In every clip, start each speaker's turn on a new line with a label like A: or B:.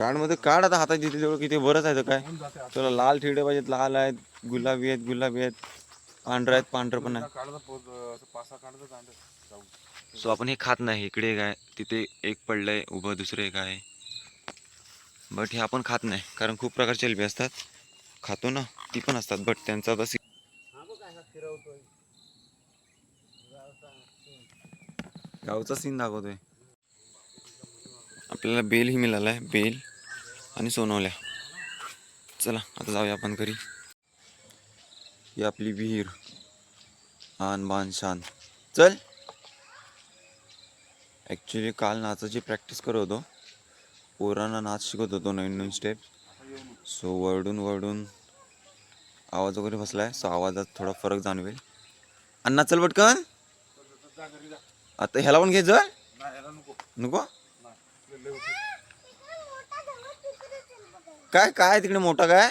A: कार्डमध्ये काढ आता हातात जिथे जवळ किती बरंच आहे तर काय? तुला लाल ठिडे पाहिजेत लाल आहेत गुलाबी आहेत गुलाबी आहेत पांढरे आहेत पांढरं पण आहे सो आपण हे खात नाही इकडे काय तिथे एक पडलंय उभं दुसरं एक आहे. बट हे आपण खात नाही कारण खूप प्रकारचे एलबी असतात. खातो ना ती पण असतात बट त्यांचा बस गावचा सीन दाखवतोय. आपल्याला बेल ही मिळाला आहे बेल. आणि सोनवल्या. चला आता जाऊया आपण घरी. ही आपली विहीर. आन बान शान. चल. ॲक्च्युली काल नाचाची प्रॅक्टिस करत होतो. पोरांना नाच शिकत होतो नवीन नवीन स्टेप सो वरडून वरडून आवाज वगैरे बसलाय. सो आवाजात थोडा फरक जाणवेल. अण्णा चल पटकन. आता ह्याला पण घे
B: याला नको.
A: नको
B: नाही, लय- लय होते.
A: काय काय तिकडे मोठा काय?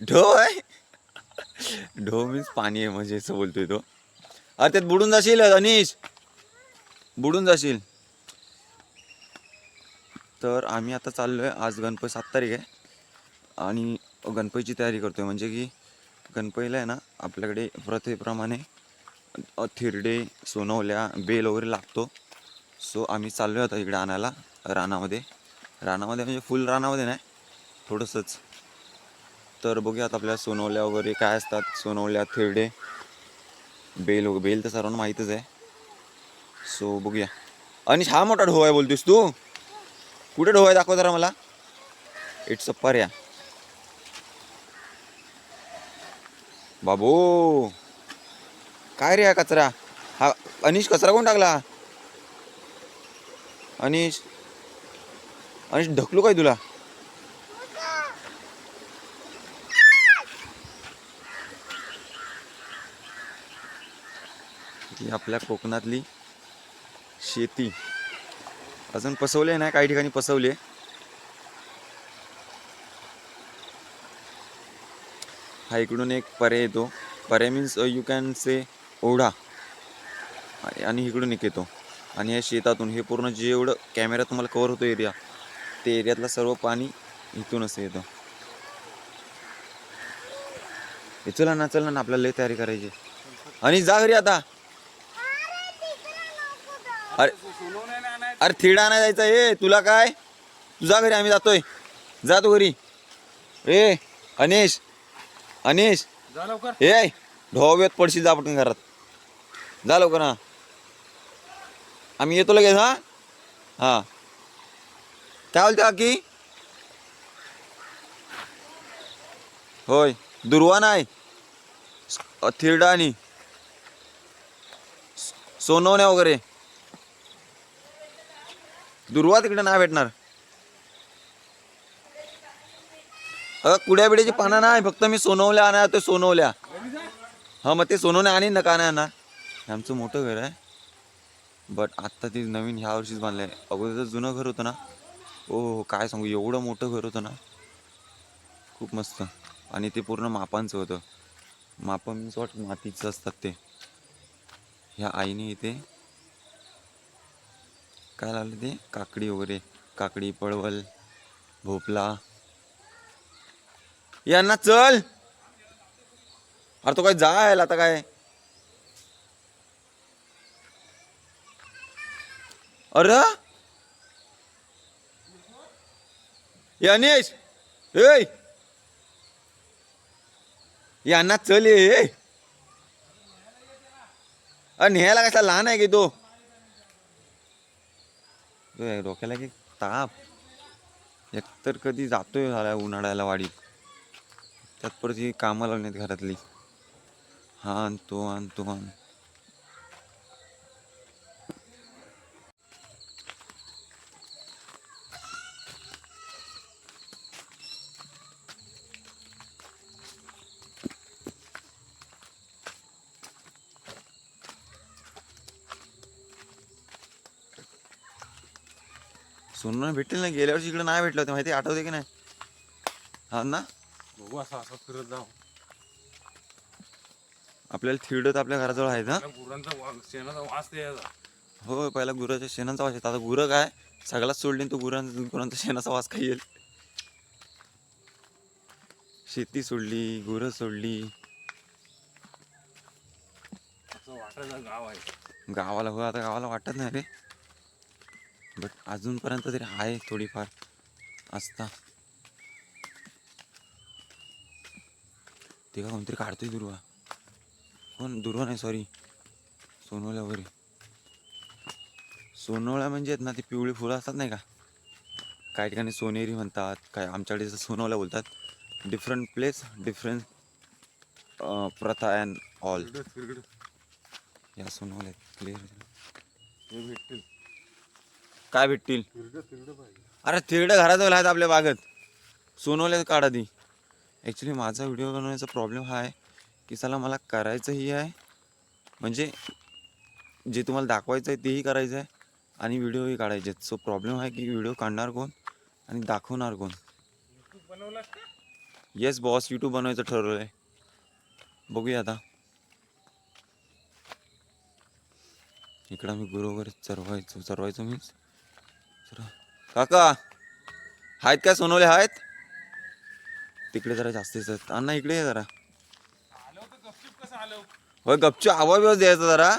B: ढो.
A: आहे. ढो मीन्स पाणी आहे म्हणजे असं बोलतोय तो. अरे त्यात बुडून जाशील अनिश. बुडून जाशील. तर आम्ही आता चाललो आहे आज गणपती सात तारीख आहे. आणि गणपतीची तयारी करतोय. म्हणजे की गणपतीला आहे ना आपल्याकडे प्रथेप्रमाणे थिरडे सोनवल्या बेल वगैरे लागतो. सो आम्ही चाललो आहे आता इकडे आणायला रानामध्ये. रानामध्ये म्हणजे फुल रानामध्ये नाही थोडंसंच. तर बघूया आता सोनवल्या वगैरे काय असतात. सोनवल्या थिरडे बेल वगैरे. बेल तर सर्वांना माहीतच आहे. सो बघूया. आणि हा मोठा ढो आहे बोलतोस तू? कुठे ढो आहे दाखव जरा मला. इट्स अ पर्या. बाबू! काय रे हा कचरा? हा अनिश कचरा कोण टाकला? अनिश आणि ढकलू काय तुला? ही आपल्या कोकणातली शेती. अजून पसवले नाही काही ठिकाणी पसवले हा इकडून एक पर्याय येतो. पर्याय मीन्स यू कॅन से ओढा. आणि- इकडून एक येतो. आणि या शेतातून हे पूर्ण जेवढं कॅमेरा तुम्हाला कवर होतो एरिया ते एरियातलं सर्व पाणी इथूनच येतं. हे चला ना चला ना आपल्याला लय तयारी करायची. आणि जा घरी आता. अरे. अरे थिडा नाही जायचा ए तुला काय? तुझा घरी आम्ही जातोय. जा तू घरी. ए अनिश अनिश.
B: जा
A: ए ढोव्यात पडशी जा पटकन घरात. जा लवकर हा. आम्ही येतो लगेच हा? हा. काय बोलते काकी? होय दुर्वा नाही. स- थिरडा आणि सोनवण्या वगैरे. दुर्वा तिकडे नाही भेटणार. अ कुड्या बिड्याची पानं नाही फक्त मी सोनवल्या आणा ते सोनवल्या. हा मग ते सोनवणे आणीन ना का नाही आणणार. आमचं मोठं घर आहे. बट आत्ता ती नवीन ह्या वर्षीच बांधलं आहे अगोदर जुनं घर होतं ना. ओ हो काय सांगू एवढं मोठं घर होतं ना खूप मस्त. आणि ते पूर्ण मापांचं होतं. मापं मीन्स वाट मातीचं असतात ते. ह्या आईने इथे काय लावलं ते? काकडी वगैरे. काकडी पळवल भोपला. यांना चल! अरे तो काय जायला आता काय? अरे! ये अनिश ए यांना चल ये अरे न्यायला कसा लहान आहे की तो? या डोक्याला की ताप. एकतर कधी जातोय झाला उन्हाळ्याला वाडीत. त्यात परत ही कामं लावण्यात घरातली. हा आणतो आणतो आण सोनं भेटेल ना गेल्या वर्षी इकडे नाही भेटलं होतं माहिती आहे? आठवते की नाही? हा ना?
B: बघू असं असं फिरत जाऊ.
A: आपल्याला थिरडत आपल्या घराजवळ आहेत ना
B: गुरांचा वा- शेणाचा वास द्यायचा
A: हो पहिला गुराच्या शेणाचा वास येत. आता गुरं काय? सगळाच सोडले तो गुरां गुरांचा शेणाचा वास खाई येईल. शेती सोडली गुरं सोडली.
B: असं वाटायचं गाव आहे.
A: गावाला हो आता गावाला वाटत नाही रे. बट अजूनपर्यंत तरी आहे थोडीफार. असता ते का कोणतरी काढतोय दुर्वा. कोण? दुर्वा नाही सॉरी सोनवल्या वगैरे. सोनवळ्या म्हणजे आहेत ना ती पिवळी फुलं असतात नाही का? काही ठिकाणी सोनेरी म्हणतात काय आमच्याकडे जसं सोनवल्या बोलतात. डिफरंट प्लेस डिफरंट प्रथा अँड ऑल या सोनवल्या क्लिअर
B: भेटतील.
A: काय भेटतील? अरे तिरडं घराजवळ आहेत आपल्या बागेत सोनवले काढा ती. ॲक्च्युली माझा व्हिडिओ बनवण्याचा प्रॉब्लेम हा आहे की चला मला करायचंही आहे. म्हणजे जे तुम्हाला दाखवायचं आहे तेही करायचं आहे आणि व्हिडिओही काढायचे सो प्रॉब्लेम आहे की व्हिडिओ काढणार कोण आणि दाखवणार कोण? येस बॉस यूट्यूब बनवायचं ठरवलं आहे बघूया आता. इकडं मी गुरु वगैरे चरवायचो चरवायचो मीच चला काका आहेत काय सोनवले? आहेत? तिकडे जरा जास्तीच आहेत अण्णा इकडे ये जरा. होय गपचू आवाज बिवाज द्यायचा जरा.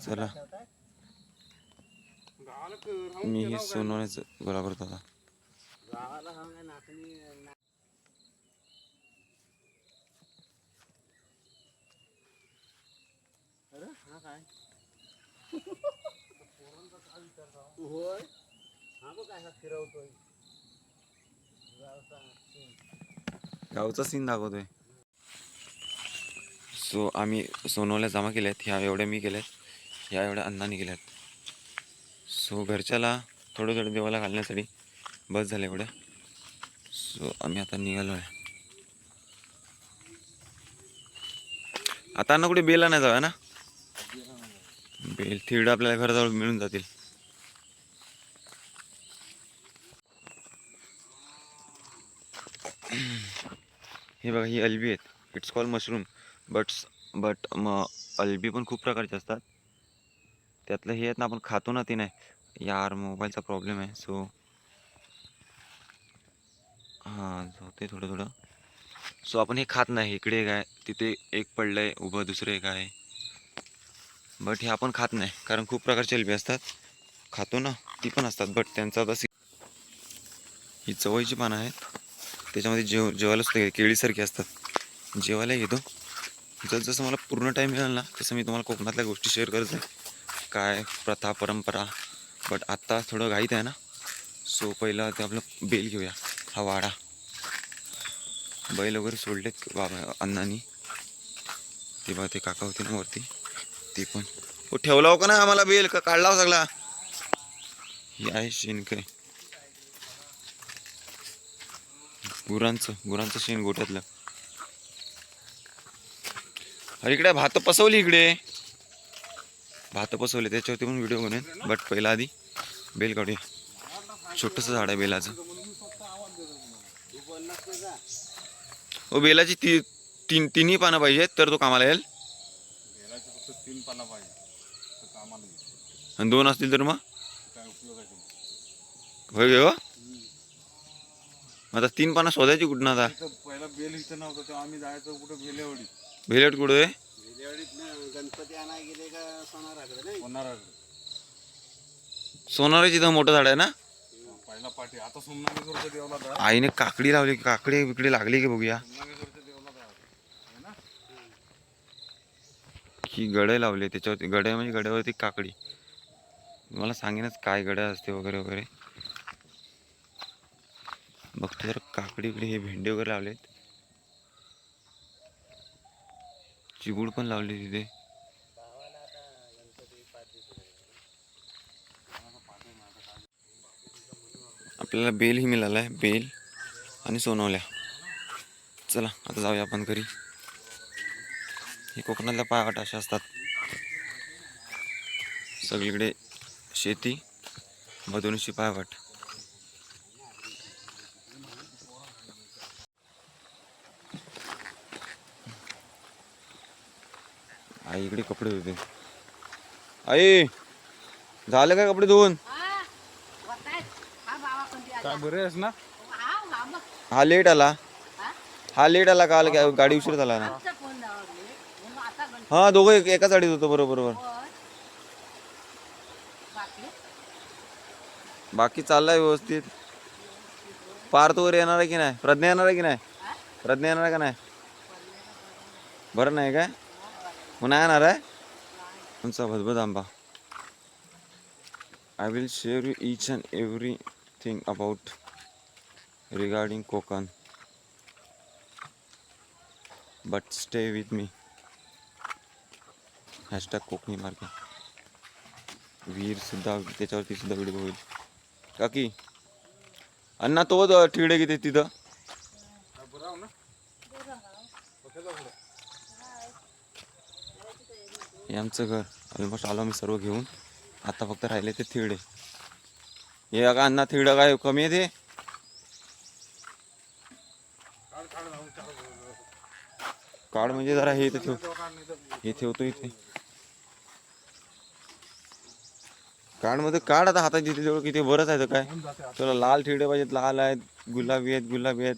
A: चला. मी
B: गेला
A: हे सोनवण्याचं गोळा करतो आता.
C: गावाला हा काय नाचणी ना- अरे हा काय? होय? हा बघ काय फिरवतोय. गावचा सीन.
A: गावचा सीन दाखवतोय. सो आम्ही सोनवल्या जमा केल्यात ह्या एवढ्या मी केल्यात ह्या एवढ्या अण्णाने केल्यात. सो घरच्याला थोडं थोडं देवाला घालण्यासाठी बस झालं एवढ्या सो आम्ही आता निघालो आहे. आता ना कुठे बेला नाही जाऊया ना? बेल थिरड आपल्याला घराजवळ मिळून जातील. हे बघा ही अल्बी आहेत. It's call mushroom but but म अल्बी पण खूप प्रकारचे असतात. त्यातलं हे आहेत ना आपण खातो ना ते नाही. यार मोबाईलचा प्रॉब्लेम आहे. सो हां होते थोडं थोडं सो आपण हे खात नाही. इकडे एक आहे तिथे एक पडलं आहे उभं दुसरं एक आहे. बट हे आपण खात नाही कारण खूप प्रकारचे अल्बी असतात. खातो ना ती पण असतात बट त्यांचा आता ही चवळीची पानं आहेत. त्याच्यामध्ये जेव जेवायला सुद्धा केळीसारखी असतात. जेवायला घेतो. जसं जसं मला पूर्ण टाईम मिळाला ना तसं मी तुम्हाला कोकणातल्या गोष्टी शेअर करत आहे काय प्रथा परंपरा बट आत्ता थोडं घाईत आहे ना सो पहिलं ते आपलं बेल घेऊया. हा वाडा बैल वगैरे सोडलेत बाबा अण्णांनी. ते बा ते काका होते ना वरती. ते पण. हो ठेवला हो का ना आम्हाला बेल? का काढला हो सगळा? हे आहे शेणकय गुरांचं गुरांचं शेण गोठ्यातलं. अरे इकडे भात पसवली इकडे. भात पसवले त्याच्यावरती पण व्हिडिओ बनवेन बट पहिला आधी बेल काढूया. छोटंसं झाड आहे बेलाचं हो बेलाची ती तीन तिन्ही पानं पाहिजेत तर तो कामाला येईल?
B: फक्त तीन पाला पाहिजे तर कामाला येईल.
A: आणि दोन असतील तर मग?
B: काय.
A: होय गे हो? मग आता तीन पानं शोधायची कुठं आता?
B: पहिला बेल इथं नव्हतं तेव्हा आम्ही जायचो कुठं? बेलेवडी
A: भेलेट कुठं आहे?
C: विल्हेवाडीतनं गणपती आणाय गेले का सोनाराकडे? नाही
B: सोनाराकडे.
A: सोनाराची इथं मोठं झाड आहे ना? आईने काकडी लावली काकडी बिकडी लागली की बघूया.
B: है
A: गडे लावले त्याच्यावरती गडे म्हणजे गड्यावरती काकडी. मला सांगेनच काय गड्या असते वगैरे वगैरे. बघतो जर काकडी इकडे हे भेंडे वगैरे लावलेत. चिबूड पण लावली तिथे. आपल्याला बेलही मिळाला आहे बेल आणि सोनवल्या. चला आता जाऊया आपण घरी. हे कोकणातल्या पायावाट अशा असतात. सगळीकडे शेती मधुनशी पायावाट आई इकडे कपडे होते आई झाले काय कपडे धुवून?
B: काय बरे आहेस ना?
A: हा लेट आला. हा लेट आला काल गा- गाडी उशीर झाला ना. हा दोघं एक- एकाच गाडीत होतो बरोबर बरोबर. बाकी चाललाय व्यवस्थित. पार्थ वगैरे येणार आहे की नाही? प्रज्ञा येणार आहे की नाही? प्रज्ञा येणार आहे का नाही? बरं नाही काय? मग नाही येणार आहे? तुमचा भदभद आंबा. I will share you each and every thing about regarding Konkan but stay with me hashtag Konkani market वीर सुद्धा त्याच्यावरती सुद्धा व्हिडिओ होईल काकी अण्णा तो द- तिकडे किती तिथं? हे आमचं घर. ऑलमोस्ट आलो मी सर्व घेऊन. आता फक्त राहिले ते थिरडे हे अण्णा थिरडं काय कमी आहे ते.
B: काढ
A: म्हणजे जरा हे इथे ठेव. हे ठेवतो इथे. काढमध्ये काढ आता हातात जिथे तेवढं किती बरंच आहे काय. तुला लाल ठिडे पाहिजेत लाल आहेत गुलाबी आहेत गुलाबी आहेत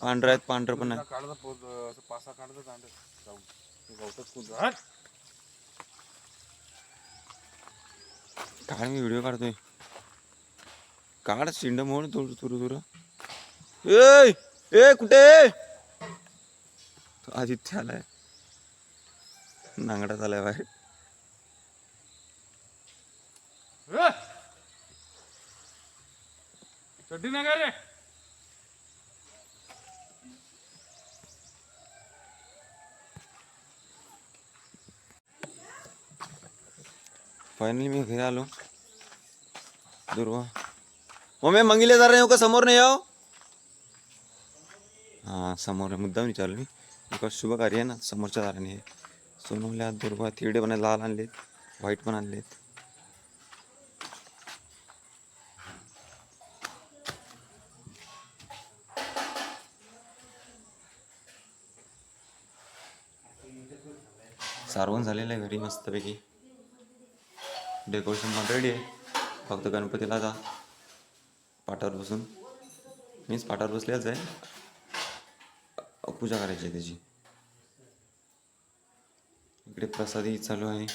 A: पांढरे आहेत पांढरं पण आहे! काढ मी व्हिडिओ काढतोय. काढ शिंड मोड थोडं तुरु तुरु. ए ए कुठे? तो आदित्य आलाय. नांगडात आलाय बाहेर!
B: चड्डी रे?
A: फायनली मी घरी आलो. दुर्वा. मम्मी मंगिले जरा येऊ का समोर नाही येऊ हां समोर मुद्दाम विचारलं मी एका शुभ कार्य आहे ना समोरच्या दाराने आहे सोनवल्या दुर्वा थिरडे पण लाल आणलेत व्हाईट पण आणलेत सारवण झालेलं आहे घरी मस्तपैकी. डेकोरेशन पण रेडी आहे. फक्त गणपतीला जा. पाटावर बसून. मीच पाटावर बसलेलंच आहे. पूजा करायची आहे त्याची. इकडे प्रसादी चालू आहे.